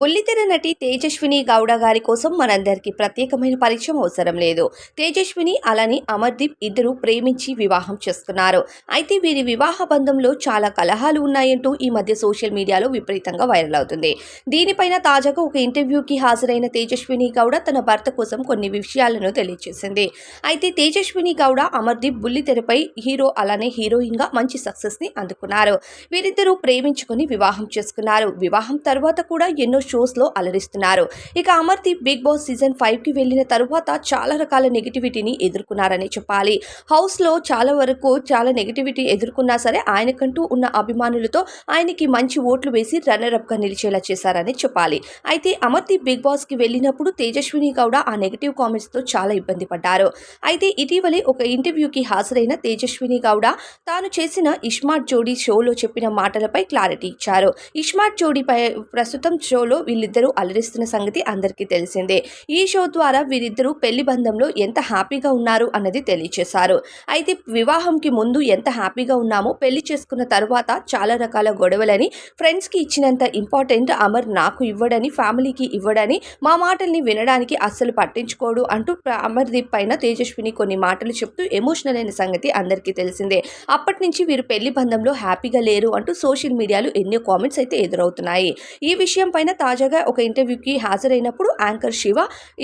బుల్లితెర నటి తేజస్విని గౌడ గారి కోసం మనందరికీ ప్రత్యేకమైన పరిచయం అవసరం లేదు. తేజస్విని అలాని అమర్దీప్ ఇద్దరు ప్రేమించి వివాహం చేసుకున్నారు అయితే వీరి వివాహ బంధంలో చాలా కలహాలు ఉన్నాయంటూ ఈ మధ్య సోషల్ మీడియాలో విపరీతంగా వైరల్ అవుతుంది. దీనిపైన తాజాగా ఒక ఇంటర్వ్యూకి హాజరైన తేజస్విని గౌడ తన భర్త కోసం కొన్ని విషయాలను తెలియజేసింది అయితే తేజస్విని గౌడ అమర్దీప్ బుల్లితెరపై హీరో అలానే హీరోయిన్గా మంచి సక్సెస్ని అందుకున్నారు. వీరిద్దరూ ప్రేమించుకుని వివాహం చేసుకున్నారు. వివాహం తర్వాత కూడా ఎన్నో షోస్లో అలరిస్తున్నారు. ఇక అమర్దీప్ బిగ్ బాస్ సీజన్ ఫైవ్కి వెళ్ళిన తరువాత చాలా రకాల నెగిటివిటీని ఎదుర్కొన్నారని చెప్పాలి. హౌస్లో చాలా వరకు చాలా నెగిటివిటీ ఎదుర్కొన్నా సరే ఆయనకంటూ ఉన్న అభిమానులతో ఆయనకి మంచి ఓట్లు వేసి రన్నర్ అప్గా నిలిచేలా చేశారని చెప్పాలి. అయితే అమర్దీప్ బిగ్ బాస్కి వెళ్ళినప్పుడు తేజస్విని గౌడ ఆ నెగిటివ్ కామెంట్స్తో చాలా ఇబ్బంది పడ్డారు. అయితే ఇటీవలే ఒక ఇంటర్వ్యూకి హాజరైన తేజస్విని గౌడ తాను చేసిన ఇష్మార్ట్ జోడీ షోలో చెప్పిన మాటలపై క్లారిటీ ఇచ్చారు. ఇష్మార్ట్ జోడీపై ప్రస్తుతం షోలో వీళ్ళిద్దరూ అలరిస్తున్న సంగతి అందరికీ తెలిసిందే. ఈ షో ద్వారా వీరిద్దరూ పెళ్ళి బంధంలో ఎంత హ్యాపీగా ఉన్నారు అన్నది తెలియచేశారు. అయితే వివాహంకి ముందు ఎంత హ్యాపీగా ఉన్నామో పెళ్ళి చేసుకున్న తర్వాత చాలా రకాల గొడవలని ఫ్రెండ్స్కి ఇచ్చినంత ఇంపార్టెంట్ అమర్ నాకు ఇవ్వడని ఫ్యామిలీకి ఇవ్వడని మా మాటల్ని వినడానికి అస్సలు పట్టించుకోడు అంటూ అమర్దీప్ పైన తేజస్విని కొన్ని మాటలు చెప్తూ ఎమోషనల్ అయిన సంగతి అందరికీ తెలిసిందే. అప్పటి నుంచి వీరు పెళ్ళి బంధంలో హ్యాపీగా లేరు అంటూ సోషల్ మీడియాలో ఎన్నో కామెంట్స్ అయితే ఎదురవుతున్నాయి. ఈ విషయం పైన తాజాగా ఒక ఇంటర్వ్యూకి హాజరైనప్పుడు యాంకర్ శివ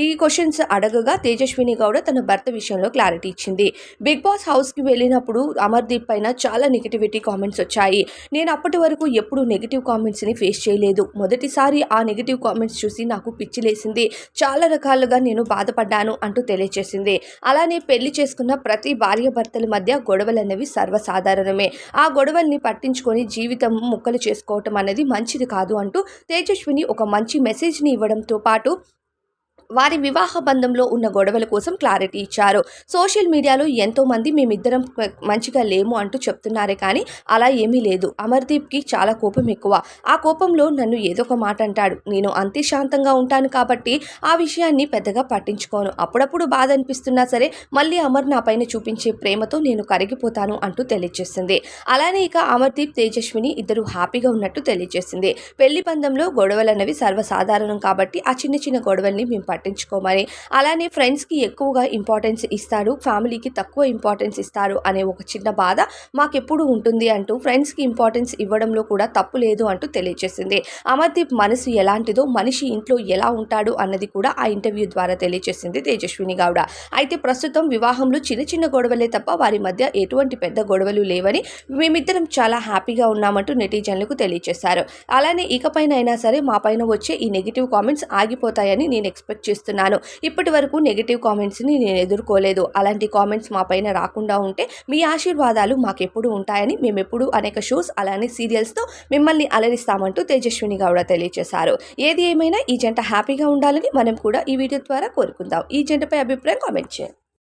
ఈ క్వశ్చన్స్ అడగగా తేజస్విని గౌడ తన భర్త విషయంలో క్లారిటీ ఇచ్చింది. బిగ్ బాస్ హౌస్కి వెళ్ళినప్పుడు అమర్దీప్ పైన చాలా నెగిటివిటీ కామెంట్స్ వచ్చాయి. నేను అప్పటి వరకు ఎప్పుడు నెగిటివ్ కామెంట్స్ని ఫేస్ చేయలేదు. మొదటిసారి ఆ నెగిటివ్ కామెంట్స్ చూసి నాకు పిచ్చి లేసింది. చాలా రకాలుగా నేను బాధపడ్డాను అంటూ తెలియజేసింది అలానే పెళ్ళి చేసుకున్న ప్రతి భార్య భర్తల మధ్య గొడవలు అనేవి సర్వసాధారణమే. ఆ గొడవల్ని పట్టించుకొని జీవితం ముక్కలు చేసుకోవటం అనేది మంచిది కాదు అంటూ తేజస్విని ఒక మంచి మెసేజ్ని ఇవ్వడంతో పాటు వారి వివాహ బంధంలో ఉన్న గొడవల కోసం క్లారిటీ ఇచ్చారు. సోషల్ మీడియాలో ఎంతో మంది మేమిద్దరం మంచిగా లేము అంటూ చెప్తున్నారే కానీ అలా ఏమీ లేదు. అమర్దీప్కి చాలా కోపం ఎక్కువ. ఆ కోపంలో నన్ను ఏదో ఒక మాట అంటాడు. నేను అంతే శాంతంగా ఉంటాను కాబట్టి ఆ విషయాన్ని పెద్దగా పట్టించుకోను. అప్పుడప్పుడు బాధ అనిపిస్తున్నా సరే మళ్ళీ అమర్ నా పైన చూపించే ప్రేమతో నేను కరిగిపోతాను అంటూ తెలియజేసింది. అలానే ఇక అమర్దీప్ తేజస్విని ఇద్దరు హ్యాపీగా ఉన్నట్టు తెలియజేసింది. పెళ్ళి బంధంలో గొడవలు అన్నవి సర్వసాధారణం కాబట్టి ఆ చిన్న చిన్న గొడవల్ని మేము పట్టించుకోమని అలానే ఫ్రెండ్స్కి ఎక్కువగా ఇంపార్టెన్స్ ఇస్తాడు ఫ్యామిలీకి తక్కువ ఇంపార్టెన్స్ ఇస్తారు అనే ఒక చిన్న బాధ మాకెప్పుడు ఉంటుంది అంటూ ఫ్రెండ్స్కి ఇంపార్టెన్స్ ఇవ్వడంలో కూడా తప్పు లేదు అంటూ తెలియజేసింది అమర్దీప్ మనసు ఎలాంటిదో మనిషి ఇంట్లో ఎలా ఉంటాడు అన్నది కూడా ఆ ఇంటర్వ్యూ ద్వారా తెలియజేసింది తేజస్విని గౌడ. అయితే ప్రస్తుతం వివాహంలో చిన్న చిన్న గొడవలే తప్ప వారి మధ్య ఎటువంటి పెద్ద గొడవలు లేవని మేమిద్దరం చాలా హ్యాపీగా ఉన్నామంటూ నెటిజన్లకు తెలియజేశారు అలానే ఇకపైన అయినా సరే మా పైన వచ్చే ఈ నెగిటివ్ కామెంట్స్ ఆగిపోతాయని నేను ఎక్స్పెక్ట్ చేస్తున్నాను. ఇప్పటి వరకు నెగిటివ్ కామెంట్స్ని నేను ఎదుర్కోలేదు. అలాంటి కామెంట్స్ మా పైన రాకుండా ఉంటే మీ ఆశీర్వాదాలు మాకెప్పుడు ఉంటాయని మేమెప్పుడు అనేక షోస్ అలానే సీరియల్స్తో మిమ్మల్ని అలరిస్తామంటూ తేజస్విని గౌడ తెలియజేశారు ఏది ఏమైనా ఈ జంట హ్యాపీగా ఉండాలని మనం కూడా ఈ వీడియో ద్వారా కోరుకుందాం. ఈ జంటపై అభిప్రాయం కామెంట్ చేయండి.